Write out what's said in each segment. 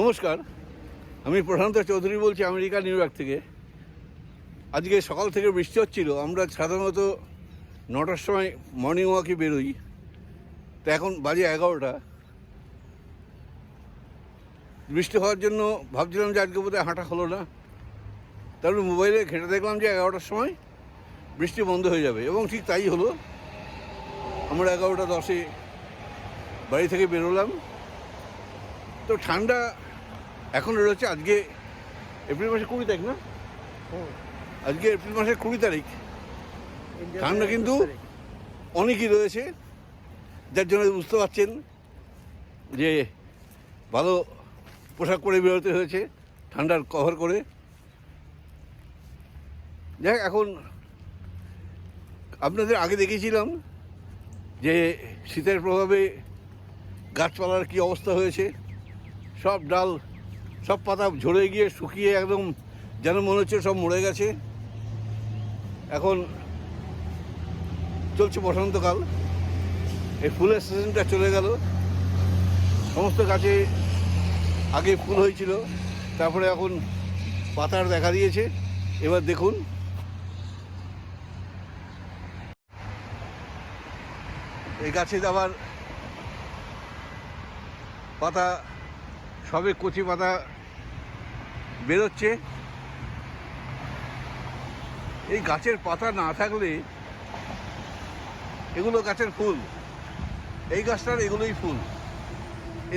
নমস্কার, আমি প্রশান্ত চৌধুরী বলছি আমেরিকা, নিউ ইয়র্ক থেকে। আজকে সকাল থেকে বৃষ্টি হচ্ছিল, আমরা সাধারণত নটার সময় মর্নিং ওয়াকে বেরোই, তো এখন বাজে এগারোটা। বৃষ্টি হওয়ার জন্য ভাবছিলাম যে আজকে বোধহয় হাঁটা হলো না। তারপরে মোবাইলে ঘেঁটে দেখলাম যে এগারোটার সময় বৃষ্টি বন্ধ হয়ে যাবে, এবং ঠিক তাই হলো। আমরা এগারোটা দশে বাড়ি থেকে বেরোলাম। তো ঠান্ডা এখন রয়েছে আজকে এপ্রিল মাসের কুড়ি তারিখ না? আজকে এপ্রিল মাসের কুড়ি তারিখ। ঠান্ডা কিন্তু অনেকই রয়েছে যার জন্য বুঝতে পারছেন যে ভালো পোশাক পরে বেরোতে হয়েছে ঠান্ডার কভার করে। যাই এখন আপনাদের আগে দেখেছিলাম যে শীতের প্রভাবে গাছপালার কি অবস্থা হয়েছে। সব ডাল, সব পাতা ঝরে গিয়ে শুকিয়ে একদম যেন মনে হচ্ছে সব মরে গেছে। এখন চলছে বসন্তকাল। এই ফুলের সিজনটা চলে গেল। সমস্ত গাছে আগে ফুল হয়েছিল, তারপরে এখন পাতার দেখা দিয়েছে। এবার দেখুন। এই গাছে আবার পাতা সবে কচি পাতা বেরোচ্ছে। এই গাছের পাতা না থাকলে এগুলো গাছের ফুল। এই গাছটার এগুলোই ফুল।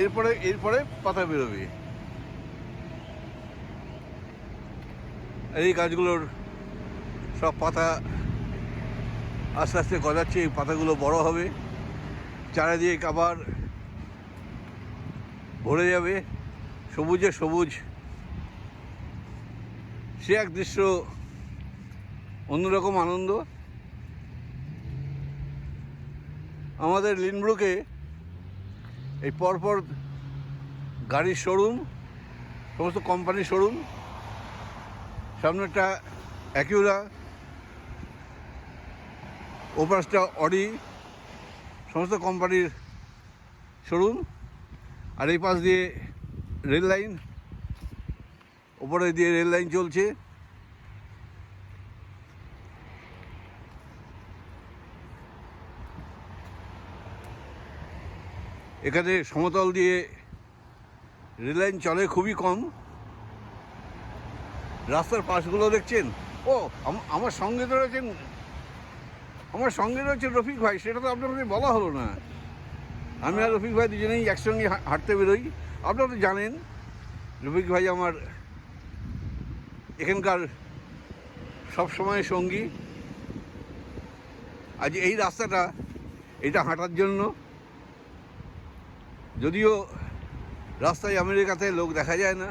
এরপরে এরপরে পাতা বেরোবে। এই গাছগুলোর সব পাতা আস্তে আস্তে গজাচ্ছে, এই পাতাগুলো বড় হবে। চারিদিকে আবার ভরে যাবে। সবুজে সবুজ। সে এক দৃশ্য, অন্যরকম আনন্দ। আমাদের লিনব্রুকে এই পরপর গাড়ির শোরুম, সমস্ত কোম্পানির শোরুম সামনে একটা অ্যাকিউরা, ওপাশটা অডি, সমস্ত কোম্পানির শোরুম। আর এই পাশ দিয়ে রেল লাইন। ওপরে দিয়ে রেল লাইন চলছে। এখানে সমতল দিয়ে রেল লাইন চলে খুবই কম। রাস্তার পাশগুলো দেখছেন? ও, আম- আমার সঙ্গে তো রয়েছেন। আমার সঙ্গে রয়েছে রফিক ভাই, সেটা তো আপনাদের বলা হলো না। আমি আর রফিক ভাই দুজনেই একসঙ্গে হাঁটতে বেরোই। আপনারা তো জানেন, রফিক ভাই আমার এখানকার সবসময় সঙ্গী। আজ এই রাস্তাটা, এটা হাঁটার জন্য। যদিও রাস্তায় আমেরিকাতে লোক দেখা যায় না,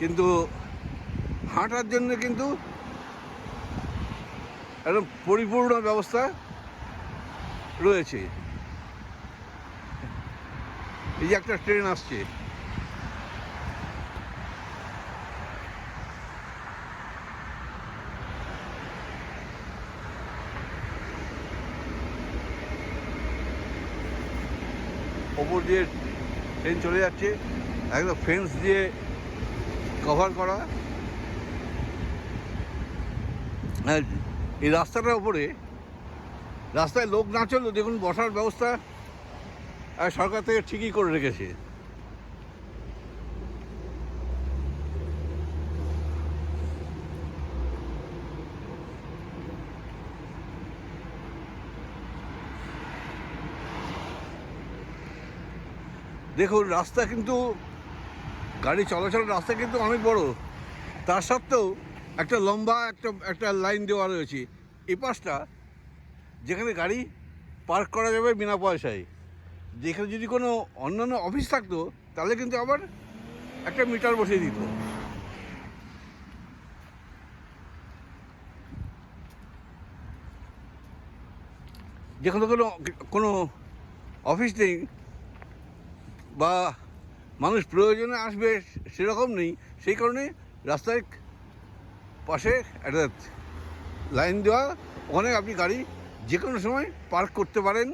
কিন্তু হাঁটার জন্য কিন্তু একদম পরিপূর্ণ ব্যবস্থা রয়েছে। এই যে একটা ট্রেন আসছে। ওপর দিয়ে ট্রেন চলে যাচ্ছে, একদম ফেন্স দিয়ে কভার করা। এই রাস্তাটার উপরে রাস্তায় লোক না চললেও দেখুন বসার ব্যবস্থা আর সরকার থেকে ঠিকই করে রেখেছে। দেখুন, রাস্তা কিন্তু, গাড়ি চলাচলের রাস্তা কিন্তু অনেক বড়। তার সত্ত্বেও একটা লম্বা একটা একটা লাইন দেওয়া রয়েছে। এই পাশটা যেখানে গাড়ি পার্ক করা যাবে বিনা পয়সায়। যেখানে যদি কোনো অন্যান্য অফিস থাকতো, তাহলে কিন্তু আবার একটা মিটার বসিয়ে দিত। যেখানে কোনো কোনো অফিস নেই বা মানুষ প্রয়োজনে আসবে সেরকম নেই, সেই কারণে রাস্তার পাশে একটা লাইন দেওয়া, ওখানে আপনি গাড়ি যে কোনো সময় পার্ক করতে পারেন।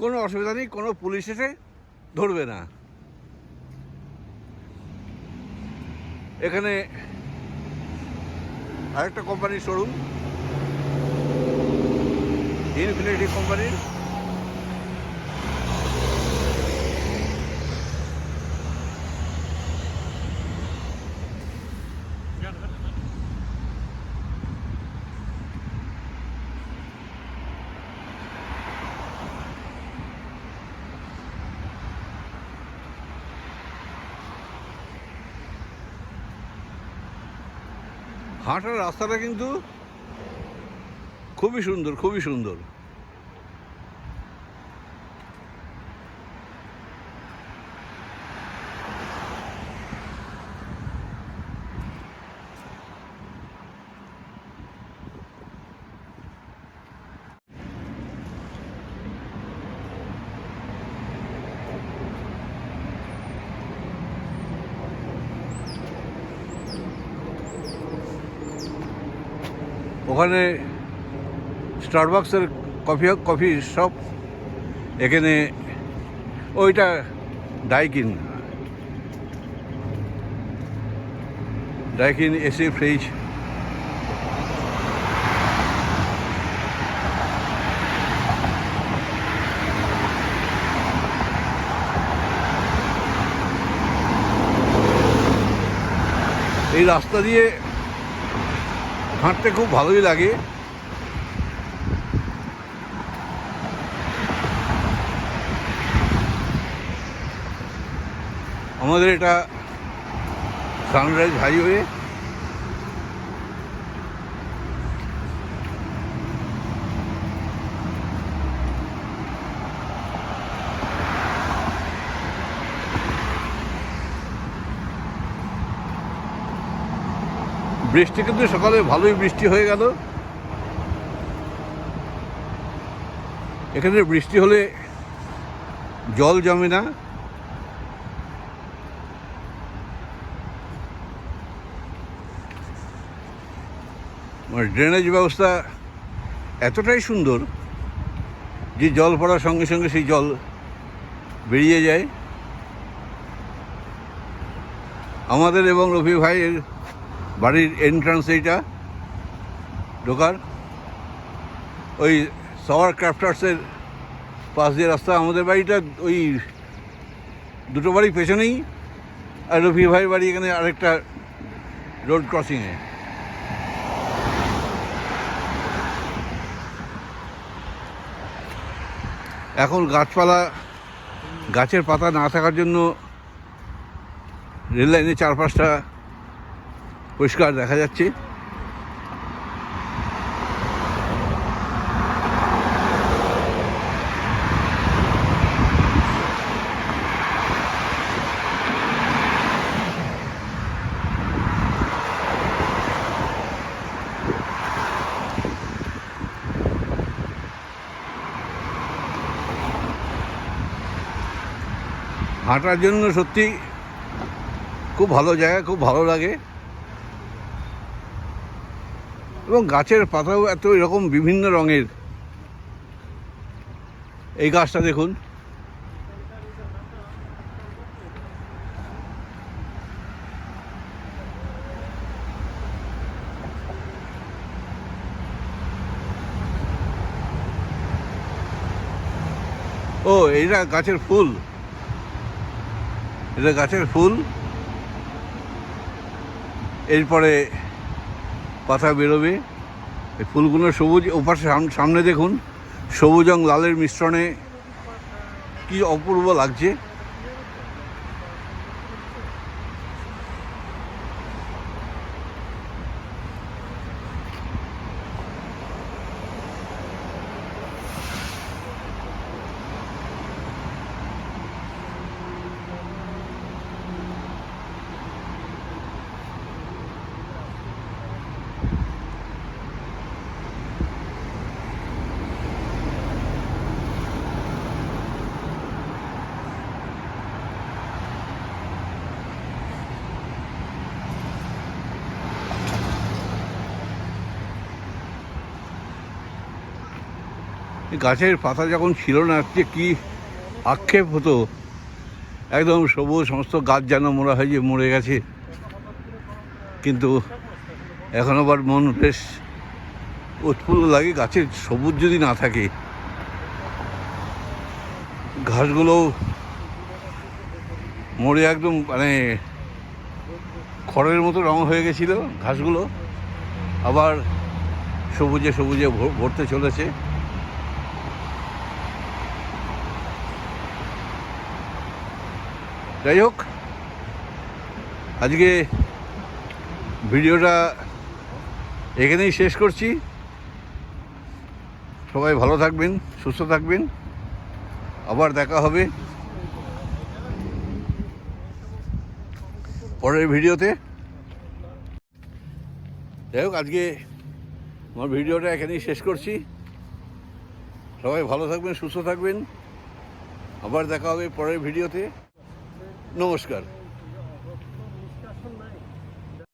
কোনো অসুবিধা নেই কোনো পুলিশ এসে ধরবে না। এখানে আরেকটা কোম্পানির শোরুম ইনফিনিটি কোম্পানির হাঁটার রাস্তাটা কিন্তু খুবই সুন্দর খুবই সুন্দর। ওখানে স্টারবাক্সের কফি কফি শপ এখানে ওইটা ডাইকিন ডাইকিন এসি ফ্রিজ এই রাস্তা দিয়ে হাঁটতে খুব ভালোই লাগে। আমাদের এটা সানরাইজ হাইওয়ে বৃষ্টি কিন্তু সকালে ভালোই বৃষ্টি হয়ে গেল। এখানে বৃষ্টি হলে জল জমে না। মানে ড্রেনেজ ব্যবস্থা এতটাই সুন্দর যে জল পড়ার সঙ্গে সঙ্গে সেই জল বেরিয়ে যায়। আমাদের এবং রফি ভাইয়ের বাড়ির এন্ট্রান্স এইটা, ঢোকার। ওই সাওয়ার ক্রাফটার্সের পাশ দিয়ে রাস্তা আমাদের বাড়িটা, ওই দুটো বাড়ি পেছনেই। আর রফি ভাইয়ের বাড়ি এখানে আরেকটা রোড ক্রসিংয়ে এখন গাছপালা, গাছের পাতা না থাকার জন্য রেল লাইনের চারপাশটা পরিষ্কার দেখা যাচ্ছে। হাঁটার জন্য সত্যি খুব ভালো জায়গা খুব ভালো লাগে। এবং গাছের পাতাও এত এরকম বিভিন্ন রঙের। এই গাছটা দেখুন। ও, এইটা গাছের ফুল। এটা গাছের ফুল। এরপরে পাতা বেরোবে। এই ফুলগুলো সবুজ, ওপাশে সাম- সামনে দেখুন, সবুজ এবং লালের মিশ্রণে কি অপূর্ব লাগছে। গাছের পাতা যখন ছিল না যে কি আক্ষেপ হতো? একদম সবুজ সমস্ত গাছ যেন মরা হয়ে যে মরে গেছে। কিন্তু এখন আবার মন বেশ উৎফুল্ল লাগে গাছের সবুজ যদি না থাকে। ঘাসগুলো মরে একদম মানে খড়ের মতো রং হয়ে গেছিল ঘাসগুলো। আবার সবুজে সবুজে ভর- ভরতে চলেছে। যাই হোক আজকে ভিডিওটা এখানেই শেষ করছি। সবাই ভালো থাকবেন, সুস্থ থাকবেন। আবার দেখা হবে পরের ভিডিওতে। যাই হোক আজকে আমার ভিডিওটা এখানেই শেষ করছি। সবাই ভালো থাকবেন, সুস্থ থাকবেন। আবার দেখা হবে পরের ভিডিওতে। নমস্কার।